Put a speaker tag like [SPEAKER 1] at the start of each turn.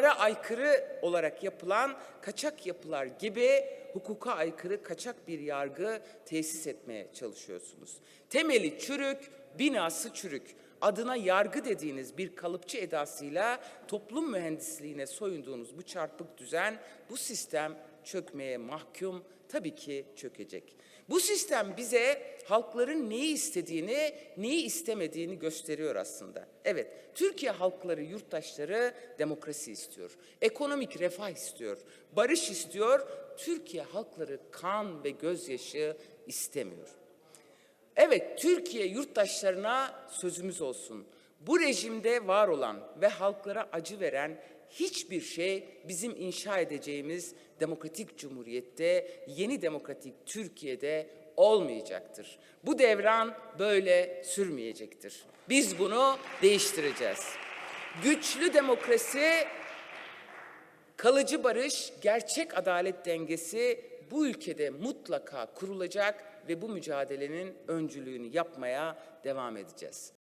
[SPEAKER 1] imara aykırı olarak yapılan kaçak yapılar gibi hukuka aykırı kaçak bir yargı tesis etmeye çalışıyorsunuz. Temeli çürük, binası çürük. Adına yargı dediğiniz bir kalıpçı edasıyla toplum mühendisliğine soyunduğunuz bu çarpık düzen, bu sistem çökmeye mahkum, tabii ki çökecek. Bu sistem bize halkların neyi istediğini, neyi istemediğini gösteriyor aslında. Evet, Türkiye halkları, yurttaşları demokrasi istiyor. Ekonomik refah istiyor. Barış istiyor. Türkiye halkları kan ve gözyaşı istemiyor. Evet, Türkiye yurttaşlarına sözümüz olsun. Bu rejimde var olan ve halklara acı veren hiçbir şey bizim inşa edeceğimiz demokratik cumhuriyette, yeni demokratik Türkiye'de olmayacaktır. Bu devran böyle sürmeyecektir. Biz bunu değiştireceğiz. Güçlü demokrasi Kalıcı barış, gerçek adalet dengesi bu ülkede mutlaka kurulacak ve bu mücadelenin öncülüğünü yapmaya devam edeceğiz.